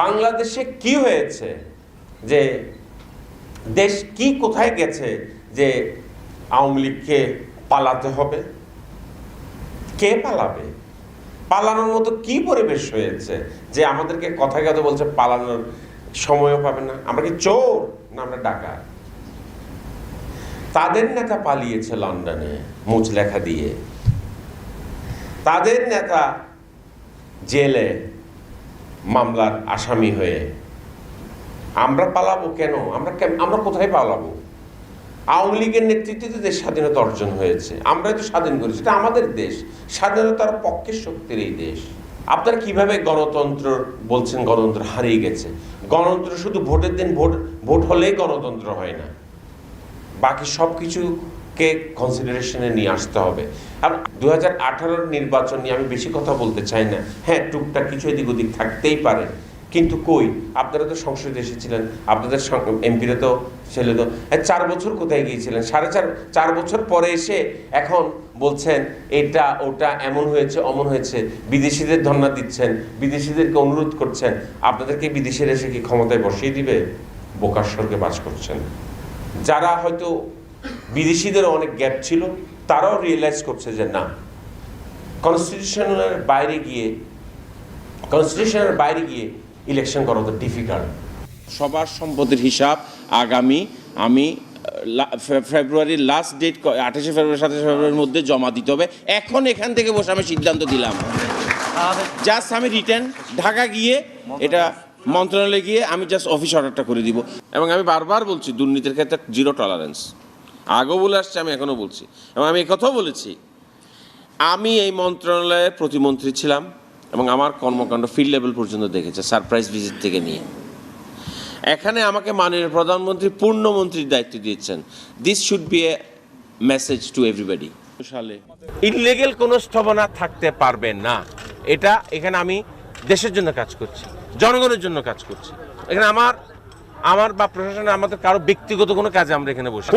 বাংলাদেশে কি হয়েছে? যে দেশ কি কোথায় গেছে যে আওয়ামী লীগকে পালাতে হবে? কে পালাবে? পালানোর মতো কি পরিবেশ হয়েছে যে আমাদেরকে কথা কথা বলছে পালানোর সময়ও পাবে না? আমরা কি চোর না আমরা ডাকাত? তাদের নেতা পালিয়েছে লন্ডনে মুচ লেখা দিয়ে। তাদের নেতা জেলে মামলার আসামি হয়ে। আমরা পালাবো কেন? আমরা আমরা কোথায় পালাবো? আওয়ামী লীগের নেতৃত্বে তো দেশ স্বাধীনতা অর্জন হয়েছে, আমরাই তো স্বাধীন করেছি, এটা আমাদের দেশ। স্বাধীনতার পক্ষের শক্তির এই দেশ। আপনারা কীভাবে গণতন্ত্র বলছেন, গণতন্ত্র হারিয়ে গেছে? গণতন্ত্র শুধু ভোটের দিন ভোট ভোট হলেই গণতন্ত্র হয় না। বাকি সব কিছুকে কনসিডারেশনে নিয়ে আসতে হবে? আর দু হাজার নির্বাচন নিয়ে আমি বেশি কথা বলতে চাই না। হ্যাঁ টুকটাক কিছু এদিক ওদিক থাকতেই পারে। কিন্তু কই? আপনারা তো সংসদে এসেছিলেন। আপনাদের এমপিরা তো ছেলে তো চার বছর কোথায় গিয়েছিলেন? সাড়ে চার চার বছর পরে এসে এখন বলছেন, এটা, ওটা এমন হয়েছে, অমন হয়েছে। বিদেশিদের ধর্ণা দিচ্ছেন, বিদেশিদেরকে অনুরোধ করছেন। আপনাদেরকে বিদেশের এসে কি ক্ষমতায় বসিয়ে দিবে? বোকার স্বর্গে বাস করছেন। যারা হয়তো বিদেশিদের অনেক গ্যাপ ছিল, তারাও রিয়েলাইজ করছে যে না কনস্টিটিউশনের বাইরে গিয়ে কনস্টিটিউশনের বাইরে গিয়ে ইলেকশন করা তো ডিফিকাল্ট সবার সম্পদের হিসাব আগামী, আমি ফেব্রুয়ারির লাস্ট ডেট আঠাশে ফেব্রুয়ারি, সাতাশে ফেব্রুয়ারির মধ্যে জমা দিতে হবে। এখন এখান থেকে বসে আমি সিদ্ধান্ত দিলাম। জাস্ট আমি রিটার্ন ঢাকা গিয়ে এটা মন্ত্রণালয়ে গিয়ে আমি জাস্ট অফিস অর্ডারটা করে দিব। এবং আমি বারবার বলছি, দুর্নীতির ক্ষেত্রে জিরো টলারেন্স আগেও বলে আসছে আমি এখনও বলছি। এবং আমি কথাও বলেছি। আমি এই মন্ত্রণালয়ের প্রতিমন্ত্রী ছিলাম এবং আমার কর্মকাণ্ড ফিল্ড লেভেল পর্যন্ত দেখেছে সারপ্রাইজ ভিজিট থেকে নিয়ে। এখানে আমাকে মাননীয় প্রধানমন্ত্রী পূর্ণমন্ত্রীর দায়িত্ব দিয়েছেন। This should be a message to everybody সালে। ইনলিগেল কোনো স্থপনা থাকতে পারবে না। এটা এখানে আমি দেশের জন্য কাজ করছি জনগণের জন্য কাজ করছি। এখানে আমার আমার বা প্রশাসনের আমাদের কারও ব্যক্তিগত কোনো কাজে আমরা এখানে বসে